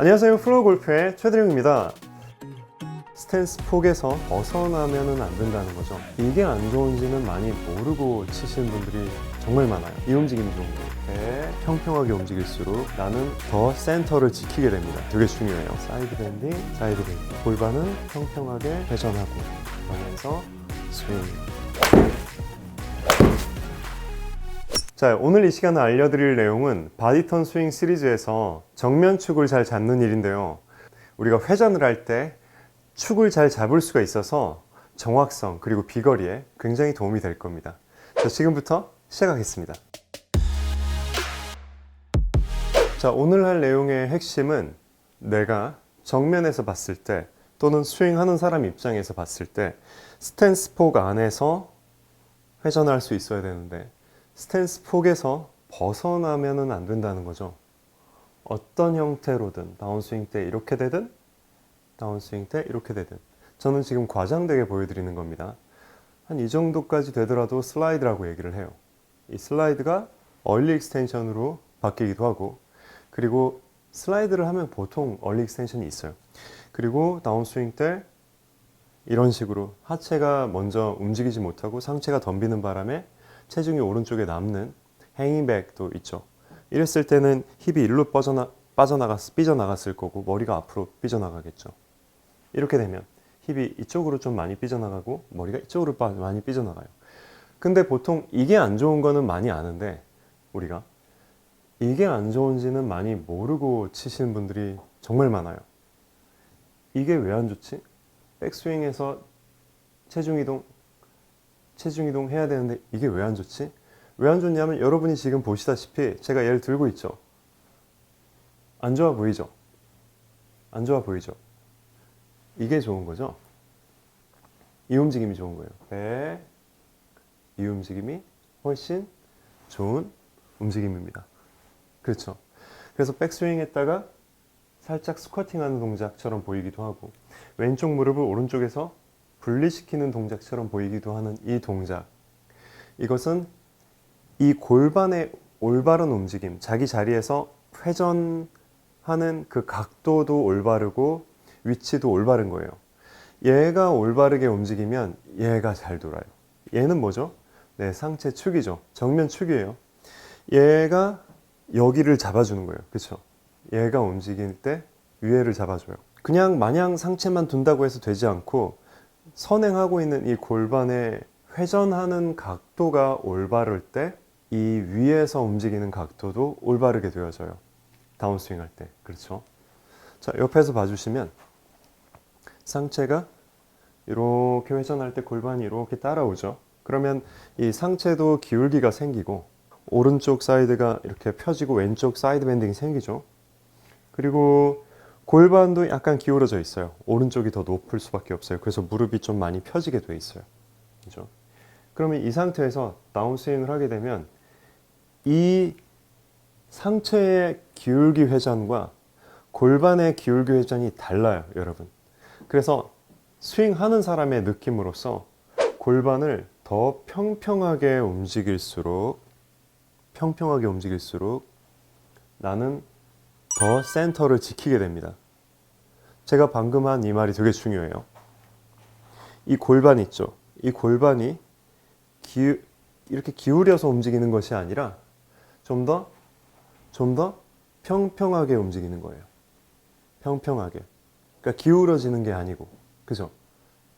안녕하세요. 플로골프의 최드령입니다. 스탠스 폭에서 벗어나면 안 된다는 거죠. 이게 안 좋은지는 많이 모르고 치시는 분들이 정말 많아요. 이 움직임이 좋은 거예요. 이렇게 평평하게 움직일수록 나는 더 센터를 지키게 됩니다. 되게 중요해요. 사이드 밴딩 사이드 밴딩. 골반은 평평하게 회전하고 그러면서 스윙 자, 오늘 이 시간에 알려드릴 내용은 바디턴 스윙 시리즈에서 정면 축을 잘 잡는 일인데요. 우리가 회전을 할 때 축을 잘 잡을 수가 있어서 정확성 그리고 비거리에 굉장히 도움이 될 겁니다. 자, 지금부터 시작하겠습니다. 자, 오늘 할 내용의 핵심은 내가 정면에서 봤을 때 또는 스윙하는 사람 입장에서 봤을 때 스탠스 폭 안에서 회전할 수 있어야 되는데 스탠스 폭에서 벗어나면은 안 된다는 거죠. 어떤 형태로든 다운스윙 때 이렇게 되든 다운스윙 때 이렇게 되든 저는 지금 과장되게 보여드리는 겁니다. 한 이 정도까지 되더라도 슬라이드라고 얘기를 해요. 이 슬라이드가 얼리 익스텐션으로 바뀌기도 하고 그리고 슬라이드를 하면 보통 얼리 익스텐션이 있어요. 그리고 다운스윙 때 이런 식으로 하체가 먼저 움직이지 못하고 상체가 덤비는 바람에 체중이 오른쪽에 남는 행잉백도 있죠. 이랬을 때는 힙이 일로 빠져나, 빠져나갔, 삐져나갔을 거고 머리가 앞으로 삐져나가겠죠. 이렇게 되면 힙이 이쪽으로 좀 많이 삐져나가고 머리가 이쪽으로 빠, 많이 삐져나가요. 근데 보통 이게 안 좋은 거는 많이 아는데 우리가 이게 안 좋은지는 많이 모르고 치시는 분들이 정말 많아요. 이게 왜 안 좋지? 백스윙에서 체중 이동 체중 이동 해야 되는데 이게 왜 안 좋지? 왜 안 좋냐면 여러분이 지금 보시다시피 제가 얘를 들고 있죠. 안 좋아 보이죠? 안 좋아 보이죠? 이게 좋은 거죠? 이 움직임이 좋은 거예요. 네. 이 움직임이 훨씬 좋은 움직임입니다. 그렇죠. 그래서 백스윙 했다가 살짝 스쿼팅 하는 동작처럼 보이기도 하고 왼쪽 무릎을 오른쪽에서 분리시키는 동작처럼 보이기도 하는 이 동작. 이것은 이 골반의 올바른 움직임, 자기 자리에서 회전하는 그 각도도 올바르고 위치도 올바른 거예요. 얘가 올바르게 움직이면 얘가 잘 돌아요. 얘는 뭐죠? 네, 상체 축이죠. 정면 축이에요. 얘가 여기를 잡아주는 거예요. 그렇죠? 얘가 움직일 때 위에를 잡아줘요. 그냥 마냥 상체만 둔다고 해서 되지 않고 선행하고 있는 이 골반의 회전하는 각도가 올바를 때 이 위에서 움직이는 각도도 올바르게 되어져요. 다운스윙 할 때. 그렇죠? 자, 옆에서 봐주시면 상체가 이렇게 회전할 때 골반이 이렇게 따라오죠. 그러면 이 상체도 기울기가 생기고 오른쪽 사이드가 이렇게 펴지고 왼쪽 사이드 밴딩이 생기죠. 그리고 골반도 약간 기울어져 있어요. 오른쪽이 더 높을 수밖에 없어요. 그래서 무릎이 좀 많이 펴지게 돼 있어요. 그죠? 그러면 이 상태에서 다운스윙을 하게 되면 이 상체의 기울기 회전과 골반의 기울기 회전이 달라요, 여러분. 그래서 스윙하는 사람의 느낌으로서 골반을 더 평평하게 움직일수록 평평하게 움직일수록 나는 더 센터를 지키게 됩니다. 제가 방금 한 이 말이 되게 중요해요. 이 골반 있죠. 이 골반이 기, 이렇게 기울여서 움직이는 것이 아니라 좀 더, 좀 더 평평하게 움직이는 거예요. 평평하게. 그러니까 기울어지는 게 아니고. 그죠?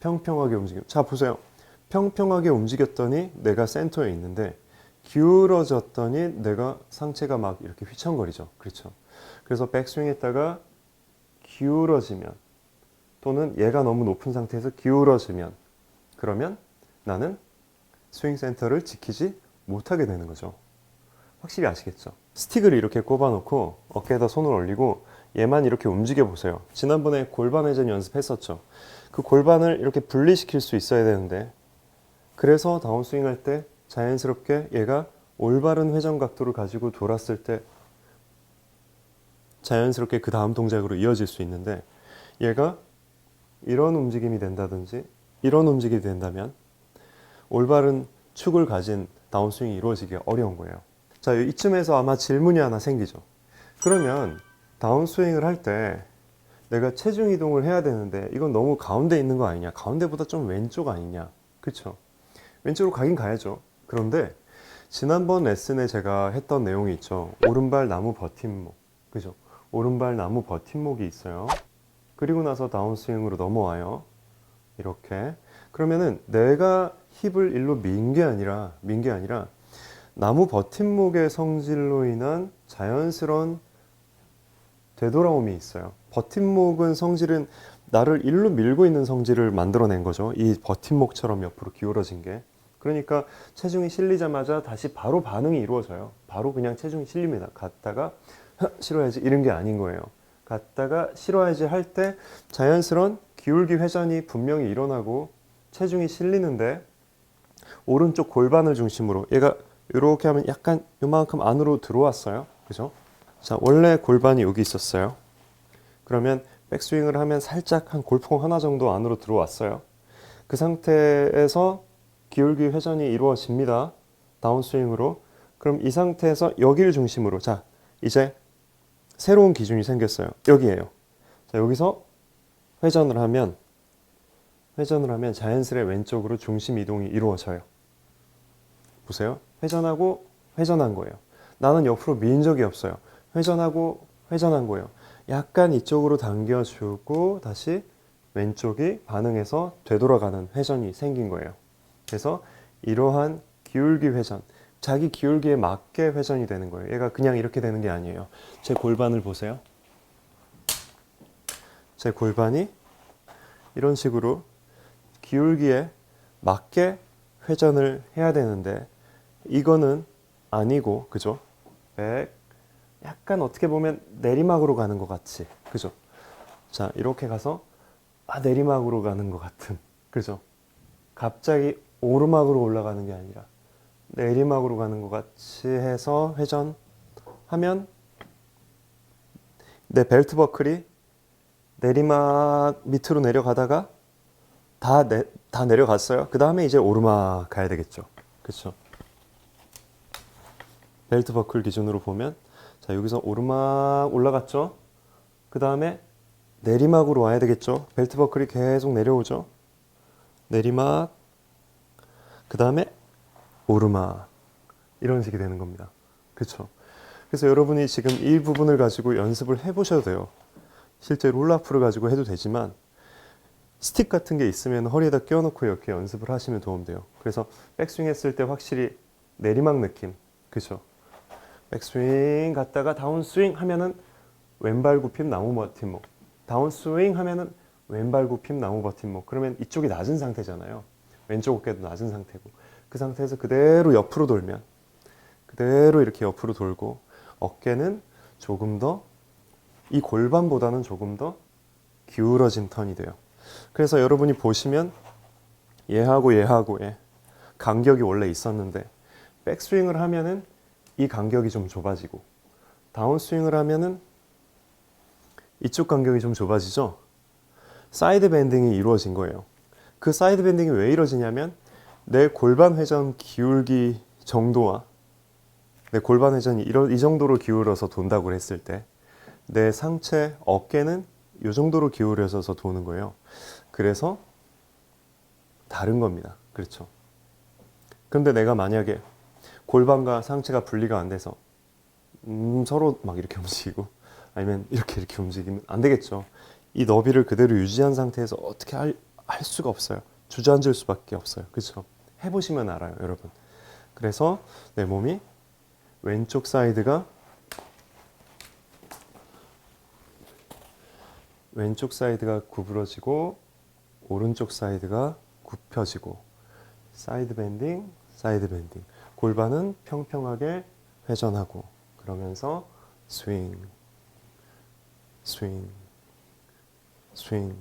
평평하게 움직이는. 자, 보세요. 평평하게 움직였더니 내가 센터에 있는데 기울어졌더니 내가 상체가 막 이렇게 휘청거리죠. 그렇죠? 그래서 백스윙 했다가 기울어지면 또는 얘가 너무 높은 상태에서 기울어지면 그러면 나는 스윙 센터를 지키지 못하게 되는 거죠. 확실히 아시겠죠? 스틱을 이렇게 꼽아놓고 어깨에다 손을 올리고 얘만 이렇게 움직여 보세요. 지난번에 골반 회전 연습했었죠. 그 골반을 이렇게 분리시킬 수 있어야 되는데 그래서 다운스윙 할 때 자연스럽게 얘가 올바른 회전 각도를 가지고 돌았을 때 자연스럽게 그 다음 동작으로 이어질 수 있는데 얘가 이런 움직임이 된다든지 이런 움직임이 된다면 올바른 축을 가진 다운스윙이 이루어지기 어려운 거예요. 자, 이쯤에서 아마 질문이 하나 생기죠. 그러면 다운스윙을 할 때 내가 체중 이동을 해야 되는데 이건 너무 가운데 있는 거 아니냐? 가운데보다 좀 왼쪽 아니냐? 그렇죠? 왼쪽으로 가긴 가야죠. 그런데 지난번 레슨에 제가 했던 내용이 있죠. 오른발 나무 버팀목. 그죠? 오른발 나무 버팀목이 있어요. 그리고 나서 다운스윙으로 넘어와요. 이렇게. 그러면은 내가 힙을 일로 민 게 아니라 민 게 아니라 나무 버팀목의 성질로 인한 자연스러운 되돌아옴이 있어요. 버팀목은 성질은 나를 일로 밀고 있는 성질을 만들어낸 거죠. 이 버팀목처럼 옆으로 기울어진 게. 그러니까 체중이 실리자마자 다시 바로 반응이 이루어져요. 바로 그냥 체중이 실립니다. 갔다가 실어야지 이런 게 아닌 거예요. 갔다가 실어야지 할 때 자연스러운 기울기 회전이 분명히 일어나고 체중이 실리는데 오른쪽 골반을 중심으로 얘가 이렇게 하면 약간 요만큼 안으로 들어왔어요. 그죠? 자, 원래 골반이 여기 있었어요. 그러면 백스윙을 하면 살짝 한 골프공 하나 정도 안으로 들어왔어요. 그 상태에서 기울기 회전이 이루어집니다. 다운스윙으로. 그럼 이 상태에서 여기를 중심으로 자, 이제 새로운 기준이 생겼어요. 여기에요. 자, 여기서 회전을 하면 회전을 하면 자연스레 왼쪽으로 중심 이동이 이루어져요. 보세요. 회전하고 회전한 거예요. 나는 옆으로 민 적이 없어요. 회전하고 회전한 거예요. 약간 이쪽으로 당겨주고 다시 왼쪽이 반응해서 되돌아가는 회전이 생긴 거예요. 그래서 이러한 기울기 회전, 자기 기울기에 맞게 회전이 되는 거예요. 얘가 그냥 이렇게 되는 게 아니에요. 제 골반을 보세요. 제 골반이 이런 식으로 기울기에 맞게 회전을 해야 되는데 이거는 아니고 그죠? 백 약간 어떻게 보면 내리막으로 가는 것 같이 그죠? 자 이렇게 가서 아 내리막으로 가는 것 같은 그죠? 갑자기 오르막으로 올라가는 게 아니라 내리막으로 가는 것 같이 해서 회전하면 내 벨트 버클이 내리막 밑으로 내려가다가 다, 내, 다 내려갔어요. 그 다음에 이제 오르막 가야 되겠죠. 그렇죠? 벨트 버클 기준으로 보면 자 여기서 오르막 올라갔죠. 그 다음에 내리막으로 와야 되겠죠. 벨트 버클이 계속 내려오죠. 내리막 그 다음에 오르막 이런 식이 되는 겁니다. 그렇죠? 그래서 여러분이 지금 이 부분을 가지고 연습을 해보셔도 돼요. 실제 롤라프를 가지고 해도 되지만 스틱 같은 게 있으면 허리에다 끼워놓고 이렇게 연습을 하시면 도움돼요. 그래서 백스윙 했을 때 확실히 내리막 느낌, 그죠? 백스윙 갔다가 다운스윙 하면은 왼발 굽힘 나무 버팀목, 다운스윙 하면은 왼발 굽힘 나무 버팀목. 그러면 이쪽이 낮은 상태잖아요. 왼쪽 어깨도 낮은 상태고 그 상태에서 그대로 옆으로 돌면 그대로 이렇게 옆으로 돌고 어깨는 조금 더 이 골반보다는 조금 더 기울어진 턴이 돼요. 그래서 여러분이 보시면 얘하고 얘하고 얘 간격이 원래 있었는데 백스윙을 하면은 이 간격이 좀 좁아지고 다운스윙을 하면은 이쪽 간격이 좀 좁아지죠. 사이드 밴딩이 이루어진 거예요. 그 사이드 밴딩이 왜 이루어지냐면 내 골반 회전 기울기 정도와 내 골반 회전이 이러, 이 정도로 기울어서 돈다고 했을 때 내 상체 어깨는 이 정도로 기울여져서 도는 거예요. 그래서 다른 겁니다. 그렇죠. 근데 내가 만약에 골반과 상체가 분리가 안 돼서 음, 서로 막 이렇게 움직이고 아니면 이렇게 이렇게 움직이면 안 되겠죠. 이 너비를 그대로 유지한 상태에서 어떻게 할, 할 수가 없어요. 주저앉을 수밖에 없어요. 그렇죠. 해보시면 알아요, 여러분. 그래서 내 몸이 왼쪽 사이드가 왼쪽 사이드가 구부러지고 오른쪽 사이드가 굽혀지고 사이드 밴딩, 사이드 밴딩. 골반은 평평하게 회전하고 그러면서 스윙, 스윙, 스윙.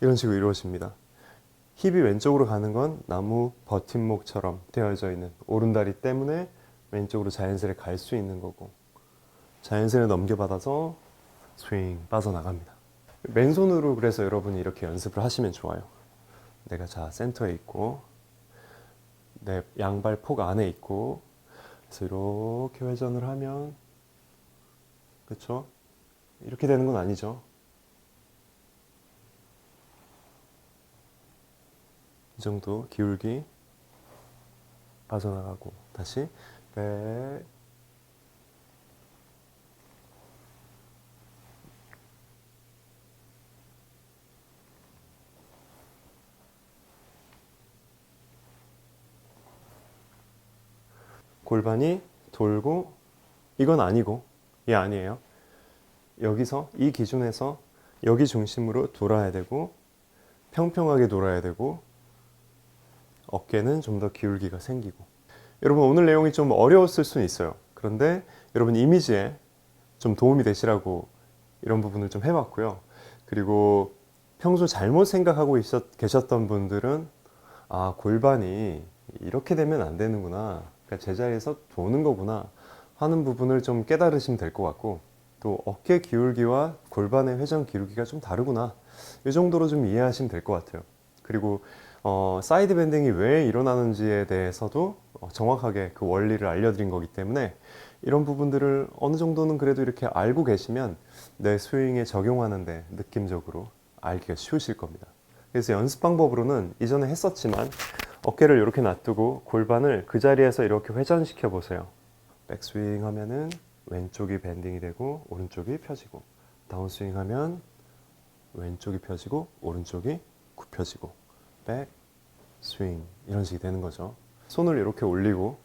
이런 식으로 이루어집니다. 힙이 왼쪽으로 가는 건 나무 버팀목처럼 되어져 있는 오른다리 때문에 왼쪽으로 자연스레 갈 수 있는 거고 자연스레 넘겨받아서 스윙 빠져나갑니다. 맨손으로 그래서 여러분이 이렇게 연습을 하시면 좋아요. 내가 자 센터에 있고 내 양발 폭 안에 있고 그래서 이렇게 회전을 하면 그렇죠? 이렇게 되는 건 아니죠. 이 정도 기울기 빠져나가고 다시 백 골반이 돌고 이건 아니고 이 아니에요. 여기서 이 기준에서 여기 중심으로 돌아야 되고 평평하게 돌아야 되고 어깨는 좀 더 기울기가 생기고 여러분 오늘 내용이 좀 어려웠을 수는 있어요. 그런데 여러분 이미지에 좀 도움이 되시라고 이런 부분을 좀 해봤고요. 그리고 평소 잘못 생각하고 있었, 계셨던 분들은 아 골반이 이렇게 되면 안 되는구나. 그러니까 제자리에서 도는 거구나 하는 부분을 좀 깨달으시면 될 것 같고 또 어깨 기울기와 골반의 회전 기울기가 좀 다르구나. 이 정도로 좀 이해하시면 될 것 같아요. 그리고 어, 사이드 밴딩이 왜 일어나는지에 대해서도 어, 정확하게 그 원리를 알려드린 거기 때문에 이런 부분들을 어느 정도는 그래도 이렇게 알고 계시면 내 스윙에 적용하는데 느낌적으로 알기가 쉬우실 겁니다. 그래서 연습 방법으로는 이전에 했었지만 어깨를 이렇게 놔두고 골반을 그 자리에서 이렇게 회전시켜 보세요. 백스윙 하면은 왼쪽이 밴딩이 되고 오른쪽이 펴지고 다운스윙 하면 왼쪽이 펴지고 오른쪽이 굽혀지고 백 스윙 이런 식이 되는 거죠. 손을 이렇게 올리고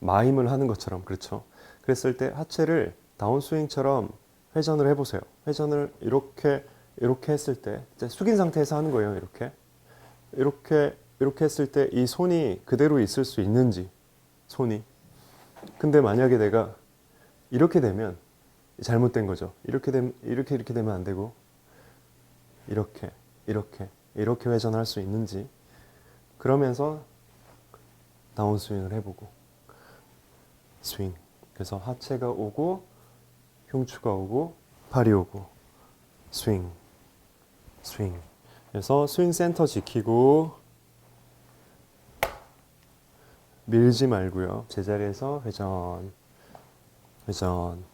마임을 하는 것처럼 그렇죠. 그랬을 때 하체를 다운스윙처럼 회전을 해보세요. 회전을 이렇게 이렇게 했을 때 숙인 상태에서 하는 거예요. 이렇게 이렇게 이렇게 했을 때 이 손이 그대로 있을 수 있는지 손이 근데 만약에 내가 이렇게 되면 잘못된 거죠. 이렇게 되면 이렇게 이렇게 되면 안 되고 이렇게 이렇게 이렇게 회전할 수 있는지 그러면서 다운 스윙을 해보고 스윙. 그래서 하체가 오고 흉추가 오고 팔이 오고 스윙 스윙. 그래서 스윙 센터 지키고 밀지 말고요. 제자리에서 회전 회전